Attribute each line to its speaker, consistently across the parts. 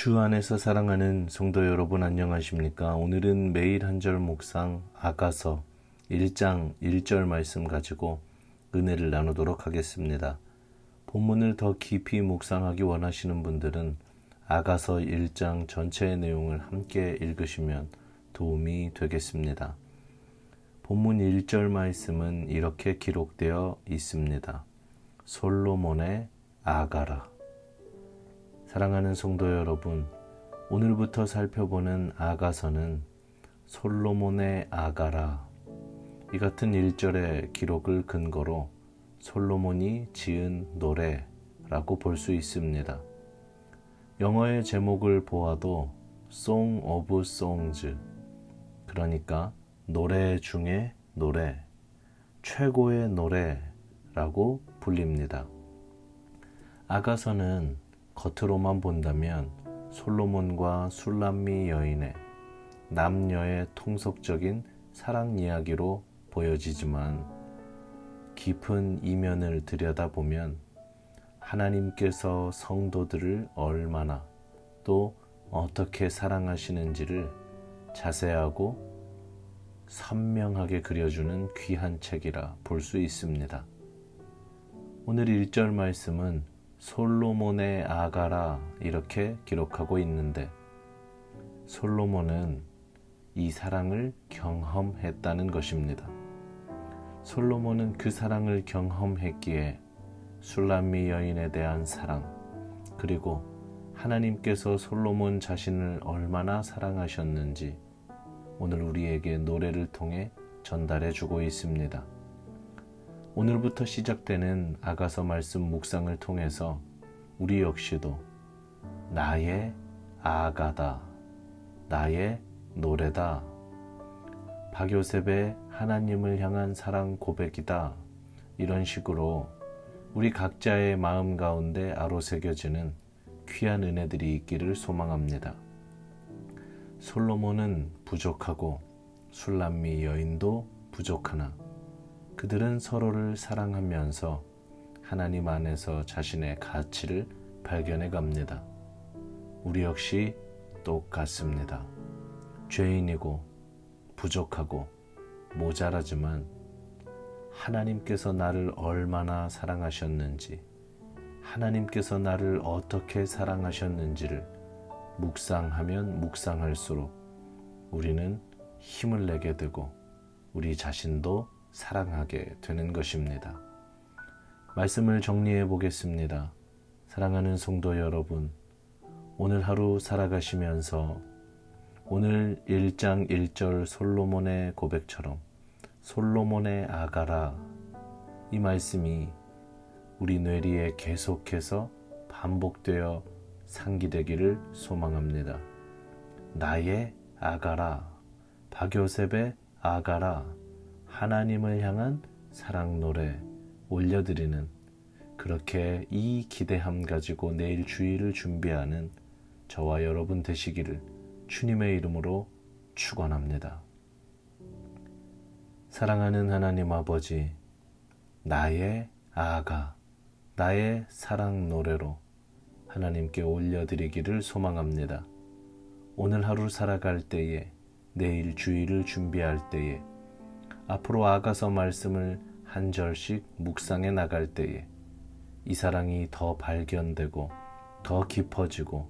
Speaker 1: 주 안에서 사랑하는 성도 여러분 안녕하십니까? 오늘은 매일 한 절 묵상 아가서 1장 1절 말씀 가지고 은혜를 나누도록 하겠습니다. 본문을 더 깊이 묵상하기 원하시는 분들은 아가서 1장 전체의 내용을 함께 읽으시면 도움이 되겠습니다. 본문 1절 말씀은 이렇게 기록되어 있습니다. 솔로몬의 아가라. 사랑하는 성도 여러분, 오늘부터 살펴보는 아가서는 솔로몬의 아가라. 이 같은 1절의 기록을 근거로 솔로몬이 지은 노래라고 볼 수 있습니다. 영어의 제목을 보아도 Song of Songs, 그러니까 노래 중에 노래, 최고의 노래라고 불립니다. 아가서는 겉으로만 본다면 솔로몬과 술람미 여인의 남녀의 통속적인 사랑 이야기로 보여지지만 깊은 이면을 들여다보면 하나님께서 성도들을 얼마나 또 어떻게 사랑하시는지를 자세하고 선명하게 그려주는 귀한 책이라 볼 수 있습니다. 오늘 1절 말씀은 솔로몬의 아가라 이렇게 기록하고 있는데 솔로몬은 이 사랑을 경험했다는 것입니다. 솔로몬은 그 사랑을 경험했기에 술람미 여인에 대한 사랑 그리고 하나님께서 솔로몬 자신을 얼마나 사랑하셨는지 오늘 우리에게 노래를 통해 전달해 주고 있습니다. 오늘부터 시작되는 아가서 말씀 묵상을 통해서 우리 역시도 나의 아가다, 나의 노래다, 박요셉의 하나님을 향한 사랑 고백이다, 이런 식으로 우리 각자의 마음 가운데 아로새겨지는 귀한 은혜들이 있기를 소망합니다. 솔로몬은 부족하고 술람미 여인도 부족하나 그들은 서로를 사랑하면서 하나님 안에서 자신의 가치를 발견해 갑니다. 우리 역시 똑같습니다. 죄인이고 부족하고 모자라지만 하나님께서 나를 얼마나 사랑하셨는지, 하나님께서 나를 어떻게 사랑하셨는지를 묵상하면 묵상할수록 우리는 힘을 내게 되고 우리 자신도 사랑하게 되는 것입니다. 말씀을 정리해 보겠습니다. 사랑하는 성도 여러분, 오늘 하루 살아가시면서 오늘 1장 1절 솔로몬의 고백처럼 솔로몬의 아가라 이 말씀이 우리 뇌리에 계속해서 반복되어 상기되기를 소망합니다. 나의 아가라, 박요셉의 아가라, 하나님을 향한 사랑 노래 올려드리는 그렇게 이 기대함 가지고 내일 주일을 준비하는 저와 여러분 되시기를 주님의 이름으로 축원합니다. 사랑하는 하나님 아버지, 나의 아가, 나의 사랑 노래로 하나님께 올려드리기를 소망합니다. 오늘 하루 살아갈 때에, 내일 주일을 준비할 때에, 앞으로 아가서 말씀을 한 절씩 묵상해 나갈 때에 이 사랑이 더 발견되고 더 깊어지고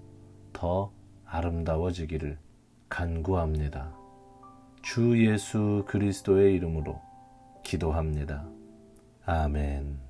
Speaker 1: 더 아름다워지기를 간구합니다. 주 예수 그리스도의 이름으로 기도합니다. 아멘.